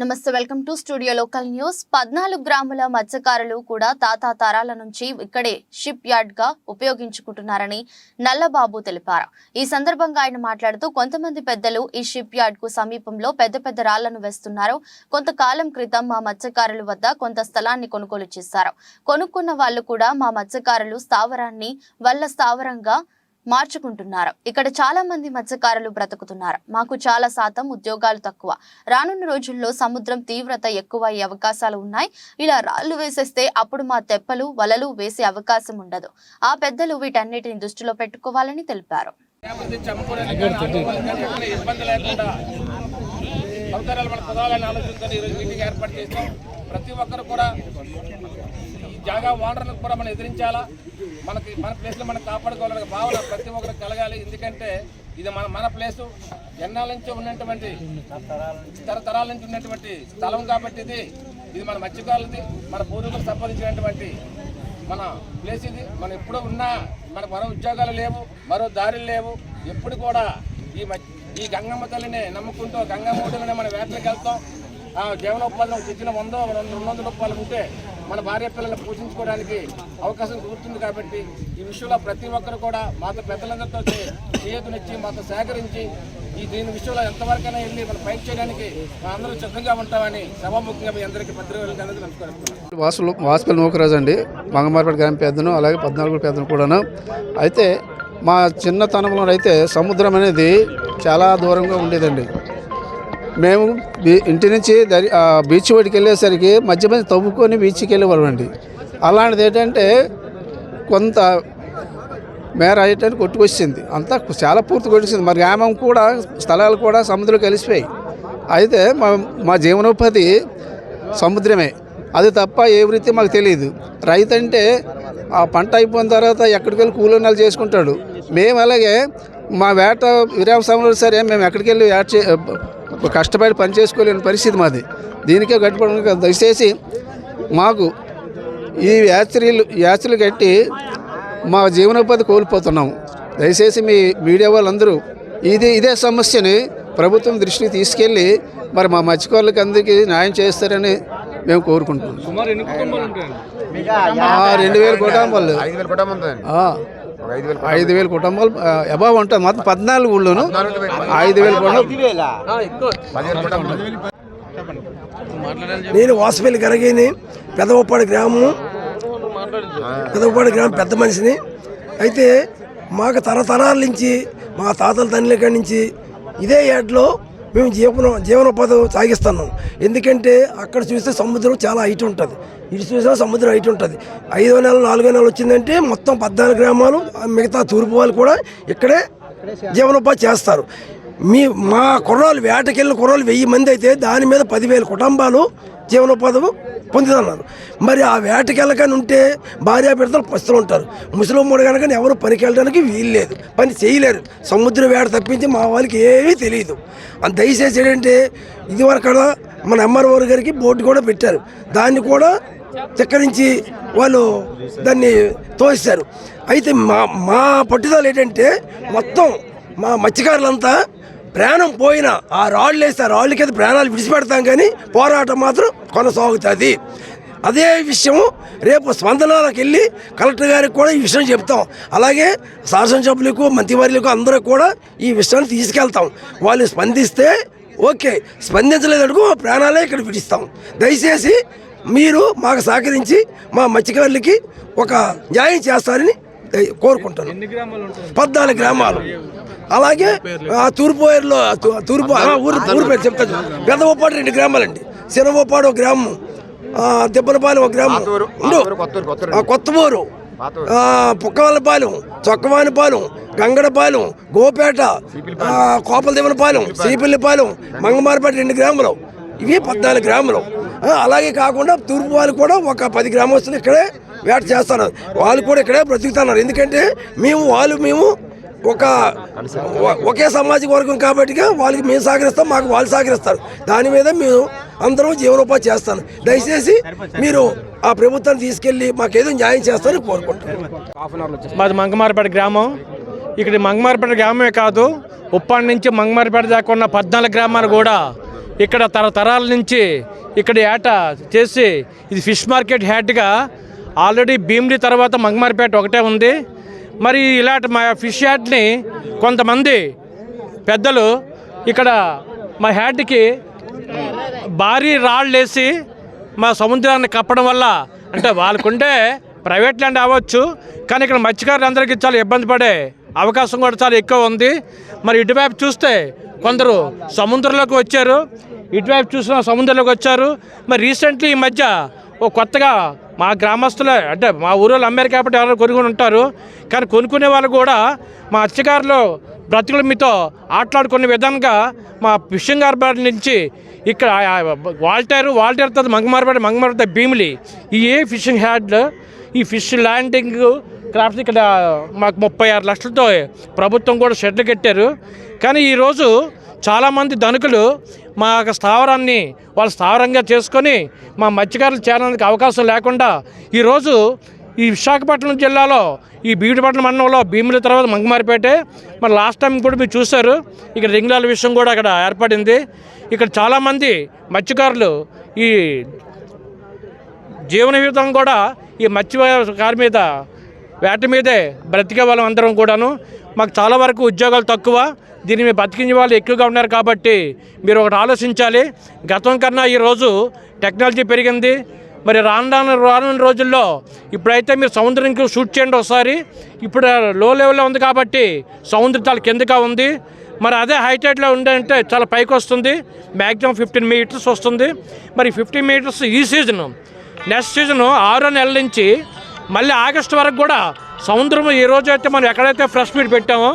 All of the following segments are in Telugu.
నమస్తే welcome to studio local news. పద్నాలుగు గ్రాముల మత్స్యకారులు కూడా తాతా తరాల నుంచి ఇక్కడే షిప్ యార్డ్గా ఉపయోగించుకుంటున్నారని నల్లబాబు తెలిపారు. ఈ సందర్భంగా ఆయన మాట్లాడుతూ కొంతమంది పెద్దలు ఈ షిప్ యార్డ్కు సమీపంలో పెద్ద పెద్ద రాళ్ళను వేస్తున్నారు. కొంతకాలం క్రితం మా మత్స్యకారుల వద్ద కొంత స్థలాన్ని కొనుగోలు చేశారు. కొనుక్కున్న వాళ్ళు కూడా మా మత్స్యకారులు స్థావరాన్ని వల్ల స్థావరంగా మార్చుకుంటున్నారు. ఇక్కడ చాలా మంది మత్స్యకారులు బ్రతుకుతున్నారు. మాకు చాలా శాతం ఉద్యోగాలు తక్కువ. రానున్న రోజుల్లో సముద్రం తీవ్రత ఎక్కువ అయ్యే అవకాశాలు ఉన్నాయి. ఇలా రాళ్ళు వేసేస్తే అప్పుడు మా తెప్పలు వలలు వేసే అవకాశం ఉండదు. ఆ పెద్దలు వీటన్నిటిని దృష్టిలో పెట్టుకోవాలని తెలిపారు. మన ఈరోజు మీటింగ్ ఏర్పాటు చేస్తాం ప్రతి ఒక్కరు కూడా జాగా ఓనర్లకు కూడా మనం ఎదిరించాలా? మనకి మన ప్లేస్లో మనం కాపాడుకోవాలనే భావన ప్రతి ఒక్కరికి కలగాలి. ఎందుకంటే ఇది మన మన ప్లేసు. ఎన్నాళ్ళ నుంచి ఉన్నటువంటి తరతరాల నుంచి ఉన్నటువంటి స్థలం కాబట్టి ఇది. ఇది మన మత్స్యకారులది. మన పూర్వీకులు సంపాదించినటువంటి మన ప్లేస్ ఇది. మనం ఎప్పుడు ఉన్నా మనకు మరో ఉద్యోగాలు లేవు మరో దారులు లేవు. ఎప్పుడు కూడా ఈ మ- ఈ గంగమ్మ తల్లిని నమ్ముకుంటూ గంగమ్మ ఒడిలోనే మనం వేటలకు వెళ్తాం. ఆ ఒక తెచ్చిన వందో రెండు రెండు వందల రూపాయలు ఉంటే మన భార్య పిల్లలను పోషించుకోవడానికి అవకాశం కుదురుతుంది కాబట్టి ఈ విషయంలో ప్రతి ఒక్కరు కూడా మాతో పెద్దలందరితో చేతునిచ్చి మాతో సేకరించి ఈ దీని విషయంలో ఎంతవరకైనా వెళ్ళి మనం ఫైట్ చేయడానికి అందరూ సిద్ధంగా ఉంటామని సభాముఖంగా మీ అందరికీ పత్రికలకు వాసులు వాసుపల్లి నూకరాజు అండి. మంగమారపేట గ్రామ పెద్దను అలాగే పద్నాలుగు పెద్దను కూడాను. అయితే మా చిన్నతనంలో అయితే సముద్రం అనేది చాలా దూరంగా ఉండేదండి. మేము ఇంటి నుంచి దరి బీచ్ ఒడికి వెళ్ళేసరికి మధ్య మధ్య తవ్వుకొని బీచ్కి వెళ్ళేవాళ్ళండి అలాంటిది ఏంటంటే కొంత మేర అయ్యేటట్టు కొట్టుకొచ్చింది. అంతా చాలా పూర్తి కొట్టేసింది మరి గ్రామం కూడా స్థలాలు కూడా సముద్రం కలిసిపోయాయి. అయితే మా మా జీవనోపాధి సముద్రమే. అది తప్ప ఏ వృత్తి మాకు తెలియదు. రైతు అంటే ఆ పంట అయిపోయిన తర్వాత ఎక్కడికి వెళ్ళి కూలీనాలు చేసుకుంటాడు. మేము అలాగే మా వేట విరామ సమయంలో సరే మేము ఎక్కడికి వెళ్ళి వేట చే కష్టపడి పని చేసుకోలేని పరిస్థితి మాది. దీనికే గట్టుకోవడానికి దయచేసి మాకు ఈ యాత్రిలు యాత్రలు కట్టి మా జీవనోపాధి కోల్పోతున్నాం దయచేసి మీ మీడియా వాళ్ళందరూ ఇది ఇదే సమస్యని ప్రభుత్వం దృష్టికి తీసుకెళ్ళి మరి మా మత్స్యకారులకి అందరికీ న్యాయం చేస్తారని మేము కోరుకుంటున్నాం. ఆ, రెండు వేల కుటుంబాలు ఐదు వేల కుటుంబాలు అబావ్ ఉంటుంది మొత్తం పద్నాలుగు ఊళ్ళోను ఐదు వేల నేను వాసపల్లి కరగేని పెదవప్పాడు గ్రామం పెదవప్పాడు గ్రామం పెద్ద మనిషిని. అయితే మాకు తరతరాల నుంచి మా తాతల తండ్రుల కాడి నుంచి ఇదే ఏడ్లో మేము జీవన జీవనోపాధి సాగిస్తున్నాం ఎందుకంటే అక్కడ చూస్తే సముద్రం చాలా హైట్ ఉంటుంది. ఇటు చూసినా సముద్రం హైట్ ఉంటుంది. ఐదో నెల నాలుగో నెల వచ్చిందంటే మొత్తం పద్నాలుగు గ్రామాలు మిగతా తూర్పు వాళ్ళు కూడా ఇక్కడే జీవనోపాధి చేస్తారు. మీ మా కుర్రాలు వేటకెళ్ళిన కుర్రాలు వెయ్యి మంది అయితే దాని మీద పదివేల కుటుంబాలు జీవనోపాధి పొందుతున్నారు మరి ఆ వేటకెళ్ళకని ఉంటే భార్య బిడ్డలు పస్తులు ఉంటారు. ముసలిమ్మడు కనుక ఎవరు పనికి వెళ్ళడానికి వీలు లేదు పని చేయలేరు. సముద్ర వేట తప్పించి మా వాళ్ళకి ఏమీ తెలియదు అంత దయచేసి ఏంటంటే ఇదివరకు మన ఎంఆర్ఓ గారికి బోర్డు కూడా పెట్టారు. దాన్ని కూడా నుంచి వాళ్ళు దాన్ని తోస్తారు అయితే మా మా పట్టుదల ఏంటంటే మొత్తం మా మత్స్యకారులంతా ప్రాణం పోయినా ఆ రాళ్ళు వేస్తే ఆ రాళ్ళ కింద ప్రాణాలు విడిచిపెడతాం కానీ పోరాటం మాత్రం కొనసాగుతుంది. అదే విషయం రేపు స్పందనలకు వెళ్ళి కలెక్టర్ గారికి కూడా ఈ విషయం చెప్తాం. అలాగే శాసనసభ్యులకు మంత్రివర్యులకు అందరూ కూడా ఈ విషయాన్ని తీసుకెళ్తాం. వాళ్ళు స్పందిస్తే ఓకే. స్పందించలేదనుకో మా ప్రాణాలే ఇక్కడ విడిస్తాం. దయచేసి మీరు మాకు సహకరించి మా మత్స్యకారులకి ఒక న్యాయం చేస్తారని కోరుకుంటాను పద్నాలుగు గ్రామాలు. అలాగే ఆ తూర్పు వైర్లో తూ- తూర్పు ఆ, ఊరు ఊరు పేరు చెప్తాను. పెద్దవపాడు రెండు గ్రామాలండి. చిన్నవపాడు ఒక గ్రామం దెబ్బలపాలెం ఒక గ్రామం. ఉండు. కొత్తమూరు. పుక్కవాళ్ళపాలెం చొక్కవానిపాలెం గంగడపాలెం గోపేట కోపలదేవనపాలెం సీపల్లిపాలెం మంగమారపేట రెండు గ్రాములు. ఇవి పద్నాలుగు గ్రాములు. అలాగే కాకుండా తూర్పు వాళ్ళు కూడా ఒక పది గ్రామస్తులు ఇక్కడే వేట చేస్తున్నారు. వాళ్ళు కూడా ఇక్కడే బ్రతుకుతున్నారు. ఎందుకంటే మేము వాళ్ళు మేము ఒక ఒకే సామాజిక వర్గం కాబట్టి వాళ్ళకి మేము సహకరిస్తాం మాకు వాళ్ళు సహకరిస్తారు. దాని మీద మేము అందరం జీవనోపాధి చేస్తాను. దయచేసి మీరు ఆ ప్రభుత్వాన్ని తీసుకెళ్ళి మాకేదో న్యాయం చేస్తారని కోరుకుంటాను మాది మంగమారపేట గ్రామం. ఇక్కడ మంగమారపేట గ్రామమే కాదు ఉప్పాడ నుంచి మంగమారపేట దాకా ఉన్న పద్నాలుగు గ్రామాలు కూడా ఇక్కడ తరతరాల నుంచి ఇక్కడ ఏట చేసి ఇది ఫిష్ మార్కెట్ హ్యాట్గా ఆల్రెడీ భీమిలి తర్వాత మంగమారిపేట ఒకటే ఉంది. మరి ఇలాంటి మా ఫిష్ యాడ్ని కొంతమంది పెద్దలు ఇక్కడ మా హ్యాడ్కి భారీ రాళ్ళేసి మా సముద్రాన్ని కప్పడం వల్ల అంటే వాళ్ళకుంటే ప్రైవేట్ ల్యాండ్ అవ్వచ్చు కానీ ఇక్కడ మత్స్యకారులందరికీ చాలా ఇబ్బంది పడే అవకాశం కూడా చాలా ఎక్కువ ఉంది. మరి ఇటువైపు చూస్తే కొందరు సముద్రంలోకి వచ్చారు ఇటువైపు చూసిన సముద్రంలోకి వచ్చారు. మరి రీసెంట్లీ ఈ మధ్య ఓ కొత్తగా మా గ్రామస్తులే అంటే మా ఊరిలో అమ్మారు కాబట్టి ఎవరో కొనుక్కుని ఉంటారు కానీ కొనుక్కునే వాళ్ళు కూడా మా మత్స్యకారులు బ్రతుకుల మీతో ఆటలాడుకునే విధంగా మా ఫిషింగ్ హార్బర్ నుంచి ఇక్కడ ఆ, వాల్టేరు వాల్టేర్ తర్వాత మంగమారపేట మంగమారపేట భీమిలి. ఈ ఏ ఫిషింగ్ హ్యాడ్ ఈ ఫిష్ ల్యాండింగ్ క్రాఫ్ట్స్ ఇక్కడ మాకు ముప్పై ఆరు లక్షలతో ప్రభుత్వం కూడా షెడ్లు కట్టారు. కానీ ఈరోజు చాలామంది ధనుకులు మా యొక్క స్థావరాన్ని వాళ్ళు స్థావరంగా చేసుకొని మా మత్స్యకారులు చేరడానికి అవకాశం లేకుండా ఈరోజు ఈ విశాఖపట్నం జిల్లాలో ఈ బీడుపట్నం మండలంలో భీముల తర్వాత మంగమారిపేటే. మరి లాస్ట్ టైం కూడా మీరు చూశారు. ఇక్కడ రింగ్లాల విషయం కూడా అక్కడ ఏర్పడింది. ఇక్కడ చాలామంది మత్స్యకారులు ఈ జీవన విధానం కూడా ఈ మత్స్యకారు మీద వేట మీదే బ్రతికే వాళ్ళం అందరం కూడాను. మాకు చాలా వరకు ఉద్యోగాలు తక్కువ. దీన్ని మేము బతికించే వాళ్ళు ఎక్కువగా ఉన్నారు కాబట్టి మీరు ఒకటి ఆలోచించాలి. గతం కన్నా ఈరోజు టెక్నాలజీ పెరిగింది. మరి రాను రాను రానున్న రోజుల్లో ఇప్పుడైతే మీరు సముద్రంకి షూట్ చేయండి ఒకసారి. ఇప్పుడు లో లెవెల్లో ఉంది కాబట్టి సముద్రం చాలా కిందగా ఉంది. మరి అదే హైటైట్లో ఉందంటే చాలా పైకి వస్తుంది. మ్యాక్సిమం ఫిఫ్టీన్ మీటర్స్ వస్తుంది. మరి ఫిఫ్టీన్ మీటర్స్ ఈ సీజను. నెక్స్ట్ సీజన్ ఆరో నెల నుంచి మళ్ళీ ఆగస్టు వరకు కూడా సముద్రం ఈ రోజు అయితే మనం ఎక్కడైతే ఫ్రెష్ మీట్ పెట్టామో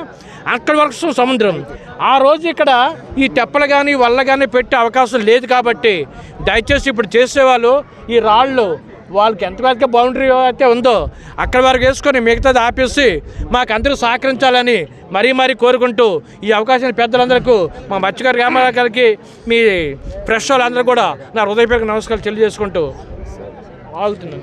అక్కడి వరకు సముద్రం. ఆ రోజు ఇక్కడ ఈ తెప్పలు కానీ వల్ల కానీ పెట్టే అవకాశం లేదు కాబట్టి దయచేసి ఇప్పుడు చేసేవాళ్ళు ఈ రాళ్ళు వాళ్ళకి ఎంత బౌండరీ అయితే ఉందో అక్కడ వరకు వేసుకొని మిగతాది ఆపేసి మాకు అందరూ సహకరించాలని మరీ మరీ కోరుకుంటూ ఈ అవకాశాన్ని పెద్దలందరికీ మా మత్స్యకారు గ్రామాలకి మీ ఫ్రెష్ వాళ్ళందరూ కూడా నా హృదయపూర్వక నమస్కారాలు తెలియజేసుకుంటూ ఆగుతున్నాను.